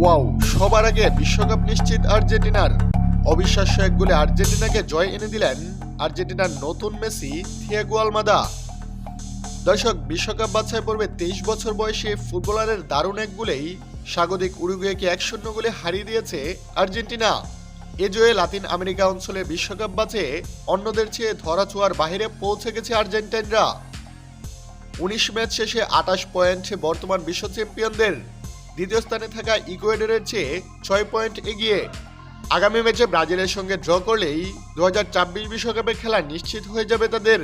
Wow, সবার আগে বিশ্বকাপ নিশ্চিত আর্জেন্টিনার। অবিশ্বাস্য এক গোলে আর্জেন্টিনাকে জয় এনে দিলেন আর্জেন্টিনার নতুন মেসি, থিয়াগো আলমাদা। দর্শক, বিশ্বকাপ বাছাই পর্বে তেইশ বছর বয়সে ফুটবলারের দারুণ এক গোলেই স্বাগতিক উরুগুয়েকে এক শূন্য গোলে হারিয়ে দিয়েছে আর্জেন্টিনা। এ জয়ে লাতিন আমেরিকা অঞ্চলে বিশ্বকাপ বাছে অন্যদের চেয়ে ধরাছোঁয়ার বাইরে পৌঁছে গেছে আর্জেন্টাইনরা। উনিশ ম্যাচ শেষে আটাশ পয়েন্ট বর্তমান বিশ্ব চ্যাম্পিয়নদের। দ্বিতীয় স্থানে থাকা ইকুয়েডরের চেয়ে ছয় পয়েন্ট এগিয়ে আগামী ম্যাচে ব্রাজিলের সঙ্গে ড্র করলেই দু বিশ্বকাপে খেলা নিশ্চিত হয়ে যাবে তাদের।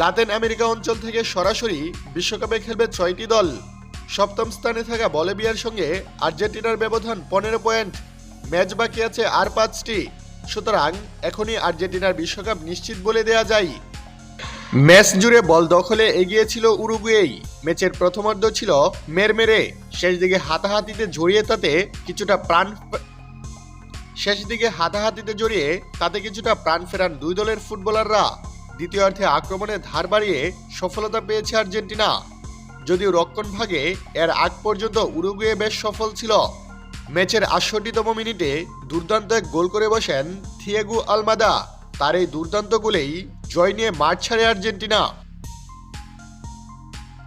লাতিন আমেরিকা অঞ্চল থেকে সরাসরি বিশ্বকাপে খেলবে ছয়টি দল। সপ্তম স্থানে থাকা বলেভিয়ার সঙ্গে আর্জেন্টিনার ব্যবধান পনেরো পয়েন্ট। ম্যাচ বাকি আছে আর পাঁচটি। সুতরাং এখনই আর্জেন্টিনার বিশ্বকাপ নিশ্চিত বলে দেয়া যায়। ম্যাচ জুড়ে বল দখলে এগিয়েছিল উরুগুয়েই। ম্যাচের প্রথমার্ধ ছিল মেরমেরে। শেষ দিকে হাতাহাতিতে জড়িয়ে তাতে কিছুটা প্রাণ শেষ দিকে হাতাহাতিতে জড়িয়ে তাতে কিছুটা প্রাণ ফেরান দুই দলের ফুটবলাররা। দ্বিতীয়ার্ধে আক্রমণে ধার বাড়িয়ে সফলতা পেয়েছে আর্জেন্টিনা। যদিও রক্ষণ ভাগে, এর আগ পর্যন্ত উরুগুয়ে বেশ সফল ছিল। ম্যাচের আটষট্টিতম মিনিটে দুর্দান্ত এক গোল করে বসেন থিয়েগু আলমাদা। তার এই দুর্দান্ত গোলেই জয় নিয়ে মাঠ ছাড়ে আর্জেন্টিনা।